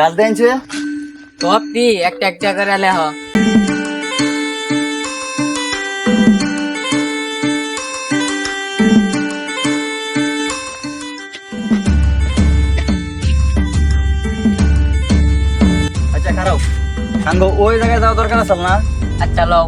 গাছ দেনছে? সবটি একটা একটা করে লেহ আচ্ছা খারাপ। সাঙ্গ ওই জায়গায় যাওয়া দরকার আছে না আচ্ছা লও।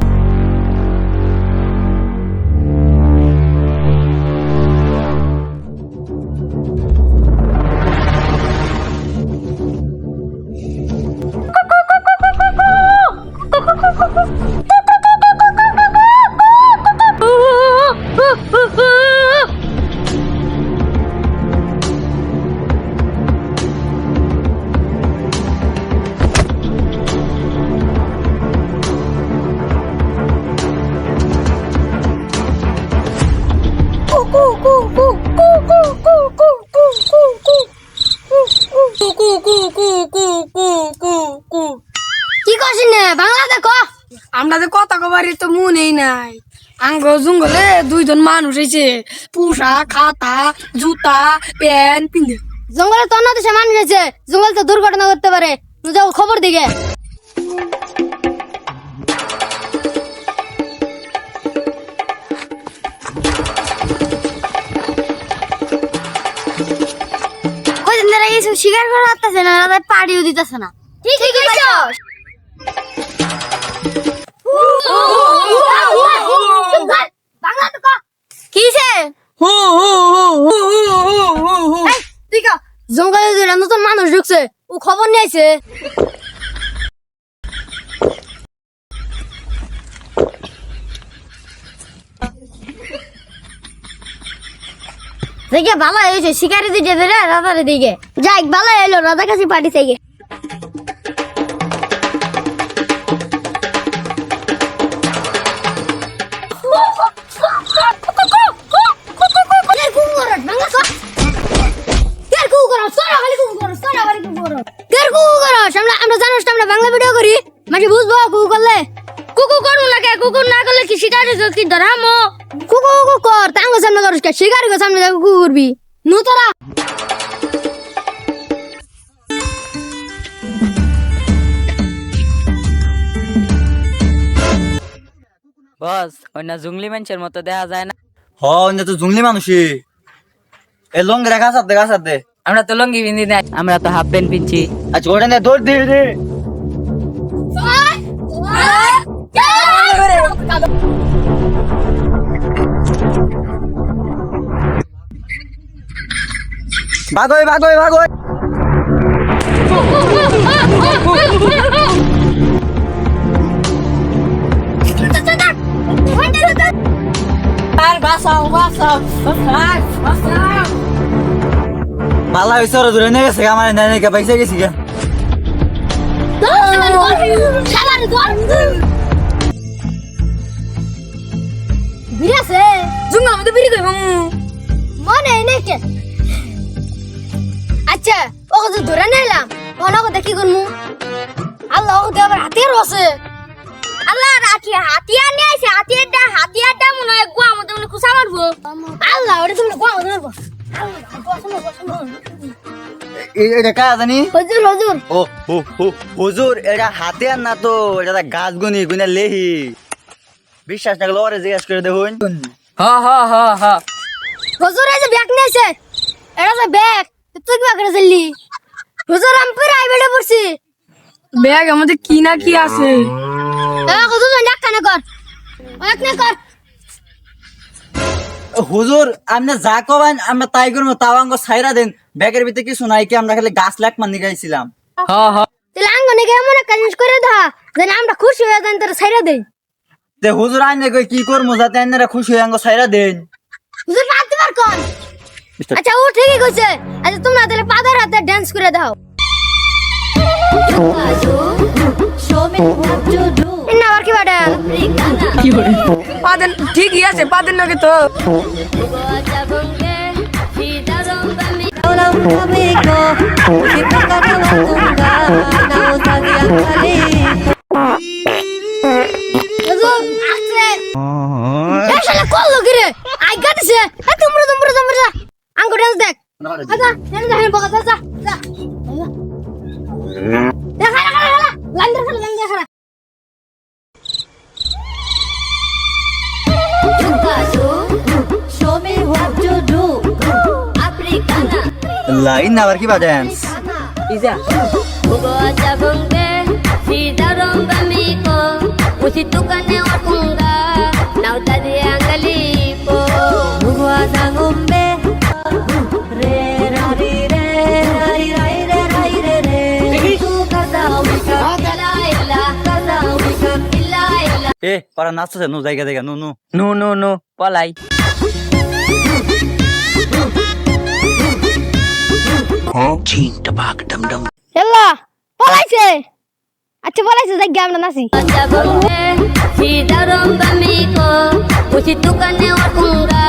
কি করছিস না? বাংলা দেখো আমরা যে কথা কবারই তো মনেই নাই। আঙ্গ জঙ্গলে দুইজন মানুষ হয়েছে পোশাক খাতা জুতা প্যান্ট পিন্ধে। জঙ্গলে তো অন্য দেশে মানুষ আছে। জঙ্গল তো দুর্ঘটনা করতে পারে। খবর দিকে। ধরে করে শিকার করে যাচ্ছে না তাদের পাড়িও দিতেছে না ঠিক ঠিক হু হু হু হু হু কা জঙ্গলে নতুন মানুষ ঢুকছে ও খবর নিয়ে দেখে ভালো হয়েছে শিকারি দিকে ধরে রাধার দিকে যাই ভালো এলো রাধা কাছে পার্টি থেকে আমরা জানোস আমরা বাংলা ভিডিও করি মাঝে বুঝব কুকু করলে কি শিকারি কি ধরামো কুকু কুকু কর তাঙ্গ সামনে করিস কে শিকারি কর সামনে কুকু করবি নুতরা বস অন্য জুংলি মানুষের মতো দেখা যায় না? হ অন্য তো জঙ্গলি মানুষই। এ লং রেখা সাথে গা সাথে আমরা তো লঙ্গি পিন্ধি না আমরা তো হাফ প্যান্ট পিনছি আচ্ছা ওটা নিয়ে দৌড় দিয়ে দে। আর বাসাও বাসাও পালা হয়েছে ওরা দূরে নিয়ে গেছে আমার নাই পয়সা গেছি গা মনে নেই কে? আচ্ছা ওকে তো ধরে নিলাম। মনে কথা কি করব আল্লাহ ওকে আবার হাতিয়ার আছে। আল্লাহ রাখি হাতিয়ার নিয়ে আসে হাতিয়ারটা হাতিয়ারটা মনে হয় গুয়া মতো মনে খুশা মারবো। আল্লাহ ওটা তুমি গুয়া মতো মারবো। এটা কাজ জানি? হজুর হজুর। ও হো হো হুজুর এটা হাতে আর না তো? এটা গাছ গুনি গুনে লেহি। বিশ্বাস না করলে ওরে জিজ্ঞাসা করে দেখুন। হ হ হ হ। হজুর এই যে ব্যাগ নিয়েছে। এটা যে ব্যাগ তুই কি ব্যাগ চললি হজুর আমি প্রাইভেটে পড়ছি। ব্যাগ আমাদের কি না কি আছে? কানে কর? অনেক নে কর? হুজুর আমরা যা কবেন আমরা তাই করব তাও আঙ্গ সাইরা দেন। ব্যাগের ভিতরে কিছু নাই কি আমরা খালি গাছ লাখ মান নিগাইছিলাম হ হ। তাহলে আঙ্গনে গিয়ে এমন একটা জিনিস করে দা যেন আমরা খুশি হয়ে যান তোর সাইরা দেই। তে হুজুর আইনে কই কি করব যাতে আইনারা খুশি হয়ে আঙ্গ সাইরা দেন হুজুর পাত দিবার কোন আচ্ছা ও ঠিকই কইছে আচ্ছা তোমরা তাহলে পাদের হাতে ডান্স করে দাও না আর কি বাডা পাদেন ঠিকই আছে পাদেন নাকি তো হুজুর kata wika, ila ila. এ পারা নাচছে নু জায়গা জায়গা নু নু নু নু নু পলাই এল্লা পলাইছে আচ্ছা পলাইছে যাই আমরা bamiko. Musi tukane wakunga.